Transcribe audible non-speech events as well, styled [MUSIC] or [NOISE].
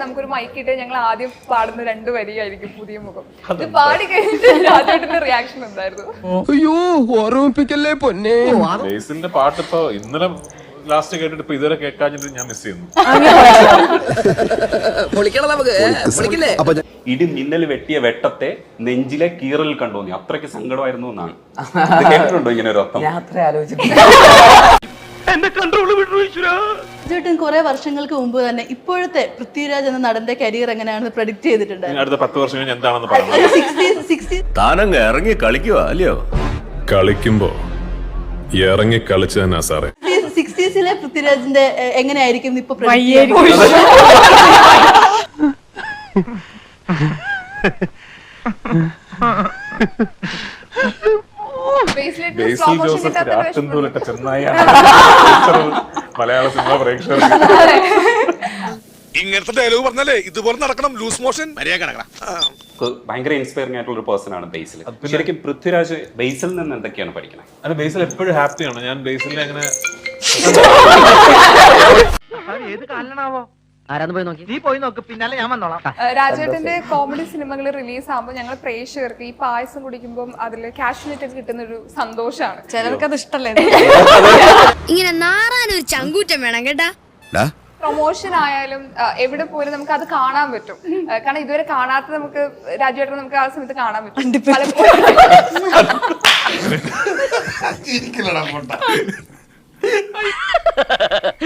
നമുക്കൊരു മൈക്ക് ഇട്ട് ഞങ്ങൾ ആദ്യം പാടുന്ന രണ്ട് വരിയായിരിക്കും പുതിയ മുഖം. ഇത് പാടി കഴിഞ്ഞിട്ട് രാജേട്ടന്റെ റിയാക്ഷൻ എന്തായിരുന്നു? അയ്യോ ഓർമ്മിപ്പിക്കല്ലേ പൊന്നെ? ബേസിലിന്റെ പാട്ട് ഇപ്പൊ ഇന്നലെ ലാസ്റ്റ് കേട്ടിട്ട് ഇപ്പൊ ഇതുവരെ കേൾക്കാഞ്ഞിട്ട് ഞാൻ മിസ് ചെയ്യുന്നു. [LAUGHS] പൊളിക്കണം നമുക്ക്. പൊളിക്കില്ലേ ഇടി മിന്നൽ വെട്ടിയ വെട്ടത്തെ നെഞ്ചിലെ കീറൽ കണ്ടോന്നി അത്രയ്ക്ക് സങ്കടമായിരുന്നു എന്നാണ്. ഇത് [LAUGHS] കേട്ടിട്ടുണ്ടോ ഇങ്ങനെ ഒരു അർത്ഥം? ഞാൻ അത്ര ആലോചിച്ചിട്ടില്ല. ചേട്ടൻ കുറെ വർഷങ്ങൾക്ക് മുമ്പ് തന്നെ ഇപ്പോഴത്തെ പൃഥ്വിരാജ് എന്ന നടന്റെ കരിയർ എങ്ങനെയാണെന്ന് പ്രഡിക്റ്റ് ചെയ്തിട്ടുണ്ട്. അടുത്ത പത്ത് വർഷം കഴിഞ്ഞ് എന്താണെന്ന് സിക്സ്റ്റി താനങ്ങ് ഇറങ്ങി കളിക്കുക അല്ലയോ? കളിക്കുമ്പോ ഇറങ്ങി കളിച്ചു തന്നെ സാറേ സിക്സ്റ്റീസിലെ പൃഥ്വിരാജിന്റെ എങ്ങനെയായിരിക്കും ഇപ്പൊ ബേസിൽ ജോസഫ് [LAUGHS] കിട്ടാത്ത ഒരു വിഷമം. മലയാള സിനിമ [LAUGHS] പ്രേക്ഷകർ ഇങ്ങനത്തെ ഡയലോഗ് പറഞ്ഞാലേ ഇതുപോലെ നടക്കണം ലൂസ് മോഷൻ മര്യാദ കിടക്കണം ഭയങ്കര ഇൻസ്പയറിംഗ് ആയിട്ടുള്ള ഒരു പേഴ്സൺ ആണ് ബേസിൽ. ശരിക്കും പൃഥ്വിരാജ് ബേസിൽ നിന്ന് എന്തൊക്കെയാണ് പഠിക്കുന്നത് അത് ബേസിൽ എപ്പോഴും ഹാപ്പിയാണ് ഞാൻ ബേസിൽ അങ്ങനെ [LAUGHS] ഏത് കാലനാവോ ആരാന്ന് പോയി നോക്കി? നീ പോയി നോക്ക് പിന്നാലെ ഞാൻ വന്നോളാം. രാജേട്ടന്റെ കോമഡി സിനിമകൾ റിലീസ് ആകുമ്പോൾ ഞങ്ങൾ പ്രേക്ഷകർക്ക് ഈ പായസം കുടിക്കുമ്പോൾ അതിൽ കാഷ്നറ്റ് കിട്ടുന്ന ഒരു സന്തോഷമാണ് ചിലർക്ക് അത് ഇഷ്ടമല്ലേ? ഇങ്ങനെ നാറാൻ ഒരു ചങ്കൂറ്റം വേണം കേട്ടാ. പ്രൊമോഷൻ ആയാലും എവിടെ പോലും നമുക്ക് അത് കാണാൻ പറ്റും. കാരണം ഇതുവരെ കാണാത്ത നമുക്ക് രാജുവേട്ടൻ നമുക്ക് ആ സമയത്ത് കാണാൻ പറ്റും. പലപ്പോഴും [LAUGHS]